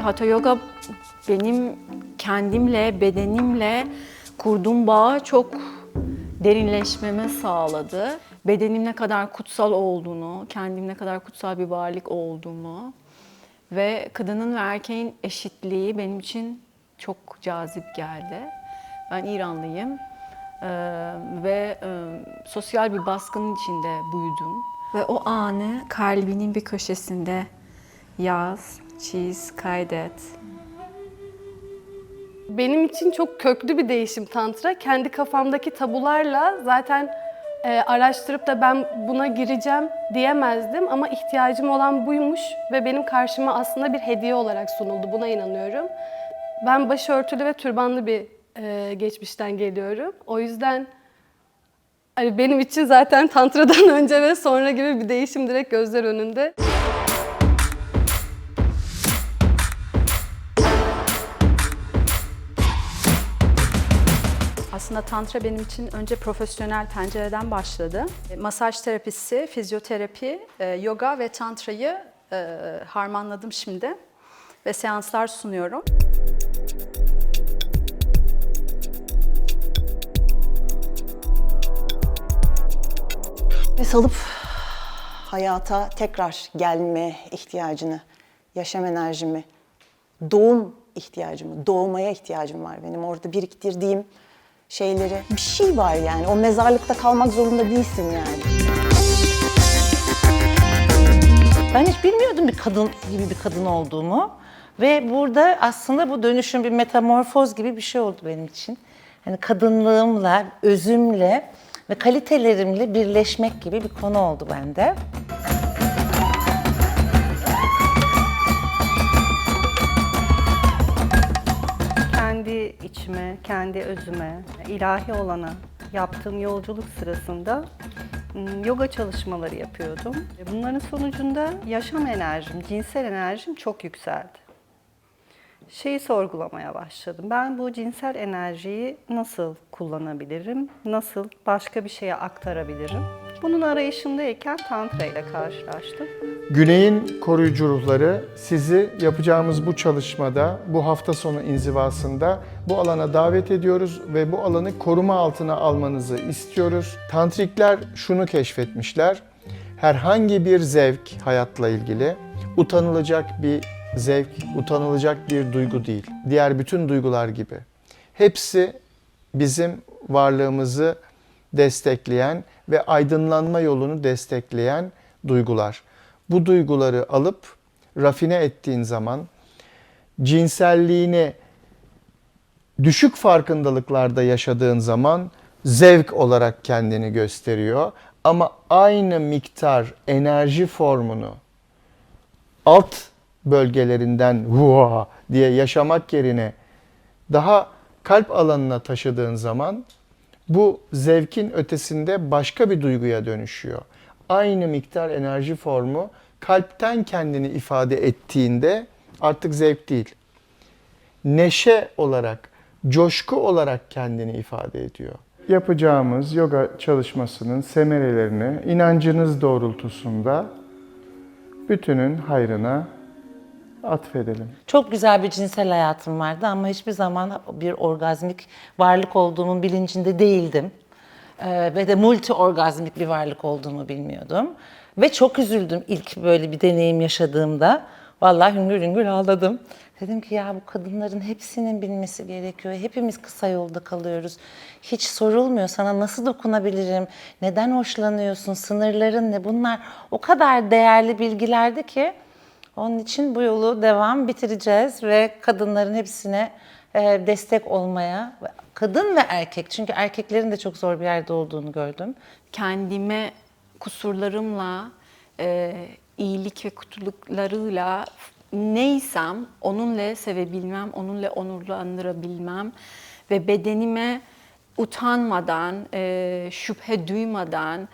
Hatha Yoga benim kendimle, bedenimle kurduğum bağı çok derinleşmeme sağladı. Bedenim ne kadar kutsal olduğunu, kendim ne kadar kutsal bir varlık olduğumu ve kadının ve erkeğin eşitliği benim için çok cazip geldi. Ben İranlıyım eee, ve eee, sosyal bir baskının içinde büyüdüm. Ve o anı kalbinin bir köşesinde yaz, çiz, kaydet. Benim için çok köklü bir değişim tantra. Kendi kafamdaki tabularla zaten e, araştırıp da ben buna gireceğim diyemezdim ama ihtiyacım olan buymuş ve benim karşıma aslında bir hediye olarak sunuldu. Buna inanıyorum. Ben başörtülü ve türbanlı bir e, geçmişten geliyorum. O yüzden hani benim için zaten tantradan önce ve sonra gibi bir değişim direkt gözler önünde. Aslında tantra benim için önce profesyonel pencereden başladı. E, Masaj terapisi, fizyoterapi, e, yoga ve tantrayı e, harmanladım şimdi ve seanslar sunuyorum. Ve salıp hayata tekrar gelme ihtiyacını, yaşam enerjimi, doğum ihtiyacımı, doğmaya ihtiyacım var benim. Orada biriktirdiğim şeyleri, bir şey var yani. O mezarlıkta kalmak zorunda değilsin yani. Ben hiç bilmiyordum bir kadın gibi bir kadın olduğumu. Ve burada aslında bu dönüşüm bir metamorfoz gibi bir şey oldu benim için. Yani kadınlığımla, özümle ve kalitelerimle birleşmek gibi bir konu oldu bende. İçime, kendi özüme, ilahi olana yaptığım yolculuk sırasında ım, yoga çalışmaları yapıyordum. Bunların sonucunda yaşam enerjim, cinsel enerjim çok yükseldi. Şeyi sorgulamaya başladım. Ben bu cinsel enerjiyi nasıl kullanabilirim? Nasıl başka bir şeye aktarabilirim? Bunun arayışındayken Tantra ile karşılaştım. Güney'in koruyucu ruhları sizi yapacağımız bu çalışmada, bu hafta sonu inzivasında bu alana davet ediyoruz ve bu alanı koruma altına almanızı istiyoruz. Tantrikler şunu keşfetmişler. Herhangi bir zevk hayatla ilgili utanılacak bir zevk, utanılacak bir duygu değil. Diğer bütün duygular gibi. Hepsi bizim varlığımızı destekleyen ve aydınlanma yolunu destekleyen duygular. Bu duyguları alıp rafine ettiğin zaman cinselliğini düşük farkındalıklarda yaşadığın zaman zevk olarak kendini gösteriyor. Ama aynı miktar enerji formunu alt bölgelerinden hua diye yaşamak yerine daha kalp alanına taşıdığın zaman bu zevkin ötesinde başka bir duyguya dönüşüyor. Aynı miktar enerji formu kalpten kendini ifade ettiğinde artık zevk değil. Neşe olarak, coşku olarak kendini ifade ediyor. Yapacağımız yoga çalışmasının semerelerini inancınız doğrultusunda bütünün hayrına atfedelim. Çok güzel bir cinsel hayatım vardı ama hiçbir zaman bir orgazmik varlık olduğumun bilincinde değildim. Ee, ve de multi orgazmik bir varlık olduğumu bilmiyordum. Ve çok üzüldüm ilk böyle bir deneyim yaşadığımda. Vallahi hüngür hüngür ağladım. Dedim ki ya bu kadınların hepsinin bilmesi gerekiyor. Hepimiz kısa yolda kalıyoruz. Hiç sorulmuyor sana nasıl dokunabilirim, neden hoşlanıyorsun, sınırların ne bunlar. O kadar değerli bilgilerdi ki onun için bu yolu devam bitireceğiz ve kadınların hepsine e, destek olmaya, kadın ve erkek çünkü erkeklerin de çok zor bir yerde olduğunu gördüm. kendime kusurlarımla, e, iyilik ve kötülüklarıyla neysem onunla sevebilmem, onunla onurlandırabilmem ve bedenime utanmadan, e, şüphe duymadan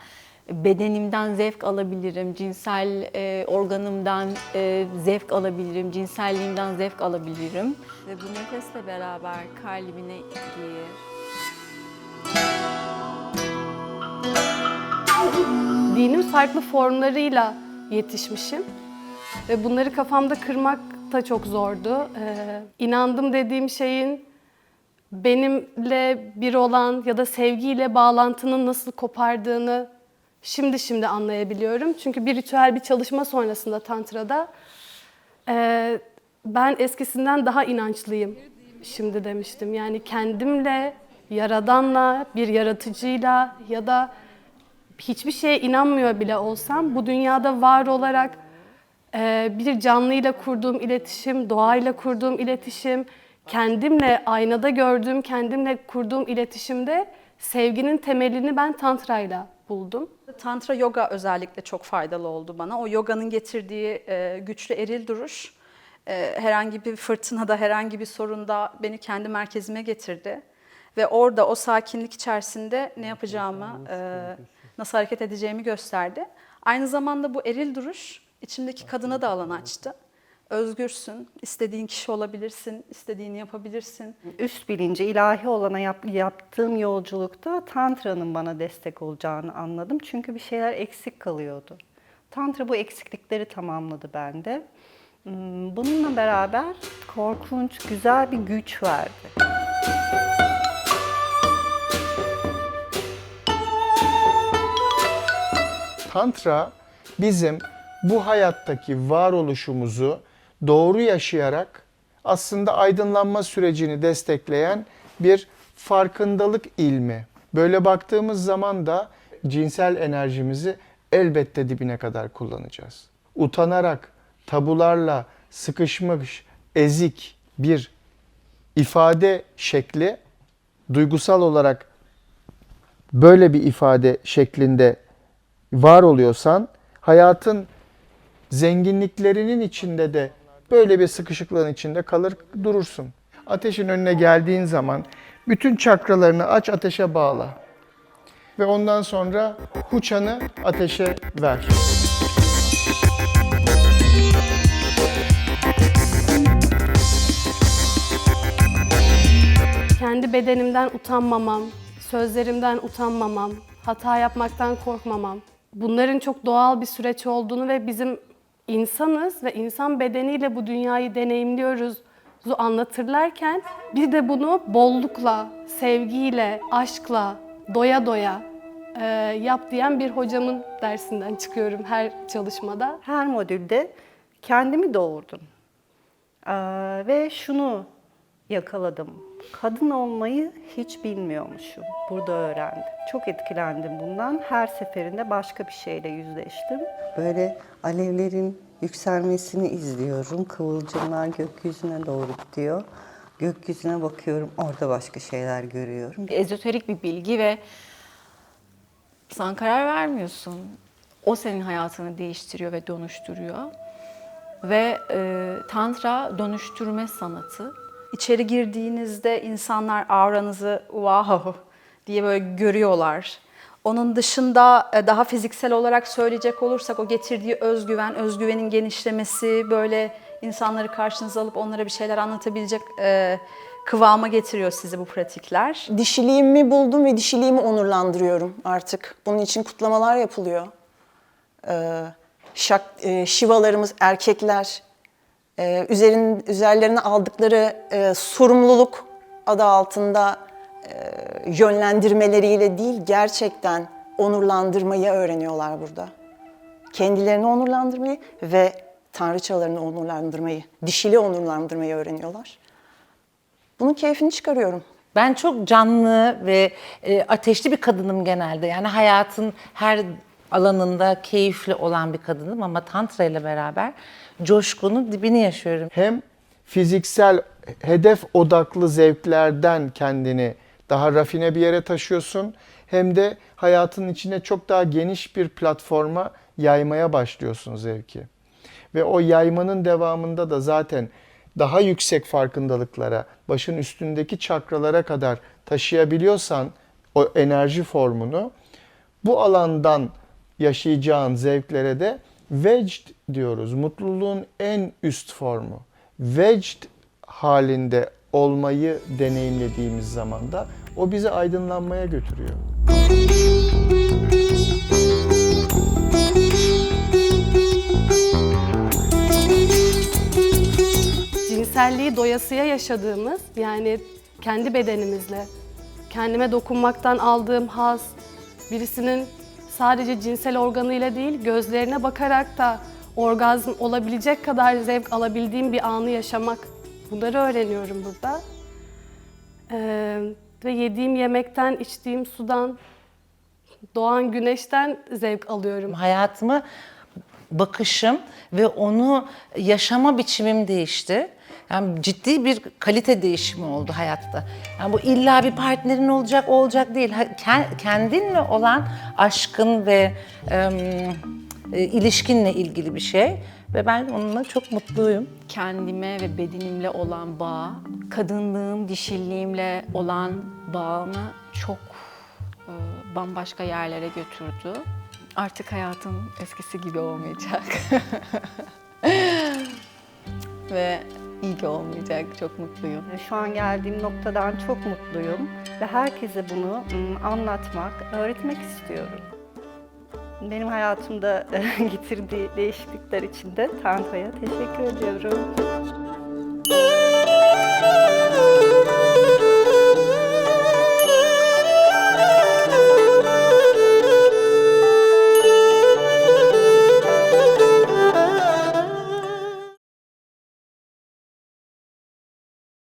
bedenimden zevk alabilirim, cinsel e, organımdan e, zevk alabilirim, cinselliğimden zevk alabilirim. Ve bu nefesle beraber kalbine gir. Dinim farklı formlarıyla yetişmişim. Ve bunları kafamda kırmak da çok zordu. Ee, inandım dediğim şeyin benimle bir olan ya da sevgiyle bağlantının nasıl kopardığını şimdi şimdi anlayabiliyorum. Çünkü bir ritüel bir çalışma sonrasında Tantra'da e, ben eskisinden daha inançlıyım şimdi demiştim. Yani kendimle, yaradanla, bir yaratıcıyla ya da hiçbir şeye inanmıyor bile olsam bu dünyada var olarak e, bir canlıyla kurduğum iletişim, doğayla kurduğum iletişim, kendimle aynada gördüğüm, kendimle kurduğum iletişimde sevginin temelini ben tantrayla buldum. Tantra yoga özellikle çok faydalı oldu bana. O yoganın getirdiği e, güçlü eril duruş e, herhangi bir fırtınada, herhangi bir sorunda beni kendi merkezime getirdi. Ve orada o sakinlik içerisinde ne yapacağımı, e, nasıl hareket edeceğimi gösterdi. Aynı zamanda bu eril duruş içimdeki kadına da alan açtı. Özgürsün, istediğin kişi olabilirsin, istediğini yapabilirsin. Üst bilinci, ilahi olana yap- yaptığım yolculukta Tantra'nın bana destek olacağını anladım. Çünkü bir şeyler eksik kalıyordu. Tantra bu eksiklikleri tamamladı bende. Hmm, Bununla beraber korkunç, güzel bir güç verdi. Tantra bizim bu hayattaki varoluşumuzu doğru yaşayarak aslında aydınlanma sürecini destekleyen bir farkındalık ilmi. Böyle baktığımız zaman da cinsel enerjimizi elbette dibine kadar kullanacağız. Utanarak, tabularla sıkışmış, ezik bir ifade şekli duygusal olarak böyle bir ifade şeklinde var oluyorsan hayatın zenginliklerinin içinde de böyle bir sıkışıklığın içinde kalır durursun. Ateşin önüne geldiğin zaman bütün çakralarını aç ateşe bağla. Ve ondan sonra huçanı ateşe ver. Kendi bedenimden utanmamam, sözlerimden utanmamam, hata yapmaktan korkmamam. Bunların çok doğal bir süreç olduğunu ve bizim insanız ve insan bedeniyle bu dünyayı deneyimliyoruz anlatırlarken bir de bunu bollukla, sevgiyle, aşkla, doya doya e, yap diyen bir hocamın dersinden çıkıyorum her çalışmada. Her modülde kendimi doğurdum. Ee, ve şunu yakaladım. Kadın olmayı hiç bilmiyormuşum. Burada öğrendim. Çok etkilendim bundan. Her seferinde başka bir şeyle yüzleştim. Böyle alevlerin yükselmesini izliyorum. Kıvılcımlar gökyüzüne doğru gidiyor. Gökyüzüne bakıyorum, orada başka şeyler görüyorum. ezoterik bir bilgi ve sen karar vermiyorsun. O senin hayatını değiştiriyor ve dönüştürüyor. Ve e, tantra dönüştürme sanatı. İçeri girdiğinizde insanlar auranızı wow diye böyle görüyorlar. Onun dışında e, daha fiziksel olarak söyleyecek olursak o getirdiği özgüven, özgüvenin genişlemesi böyle insanları karşınıza alıp onlara bir şeyler anlatabilecek e, kıvama getiriyor sizi bu pratikler. Dişiliğimi buldum ve dişiliğimi onurlandırıyorum artık. Bunun için kutlamalar yapılıyor. Ee, şak, e, şivalarımız, erkekler, e, üzerin, üzerlerine aldıkları e, sorumluluk adı altında e, yönlendirmeleriyle değil, gerçekten onurlandırmayı öğreniyorlar burada. Kendilerini onurlandırmayı ve tanrıçalarını onurlandırmayı, dişili onurlandırmayı öğreniyorlar. Bunun keyfini çıkarıyorum. Ben çok canlı ve e, ateşli bir kadınım genelde. Yani hayatın her alanında keyifli olan bir kadınım ama tantra ile beraber coşkunun dibini yaşıyorum. Hem fiziksel hedef odaklı zevklerden kendini daha rafine bir yere taşıyorsun hem de hayatın içine çok daha geniş bir platforma yaymaya başlıyorsun zevki. Ve o yaymanın devamında da zaten daha yüksek farkındalıklara, başın üstündeki çakralara kadar taşıyabiliyorsan o enerji formunu bu alandan yaşayacağın zevklere de vecd diyoruz. Mutluluğun en üst formu. Vecd halinde olmayı deneyimlediğimiz zaman da o bizi aydınlanmaya götürüyor. cinselliği doyasıya yaşadığımız yani kendi bedenimizle kendime dokunmaktan aldığım haz, birisinin sadece cinsel organıyla değil gözlerine bakarak da orgazm olabilecek kadar zevk alabildiğim bir anı yaşamak. Bunları öğreniyorum burada. Ee, ve yediğim yemekten, içtiğim sudan, doğan güneşten zevk alıyorum. Hayatıma bakışım ve onu yaşama biçimim değişti. Yani ciddi bir kalite değişimi oldu hayatta. Yani bu illa bir partnerin olacak, olacak değil. Kendinle olan aşkın ve e, ilişkinle ilgili bir şey. Ve ben onunla çok mutluyum. kendime ve bedenimle olan bağ, kadınlığım, dişilliğimle olan bağımı çok e, bambaşka yerlere götürdü. Artık hayatım eskisi gibi olmayacak. ve iyi ki olmayacak. Çok mutluyum. Şu an geldiğim noktadan çok mutluyum ve herkese bunu ım, anlatmak, öğretmek istiyorum. Benim hayatımda getirdiği değişiklikler için de Tantra'ya teşekkür ediyorum.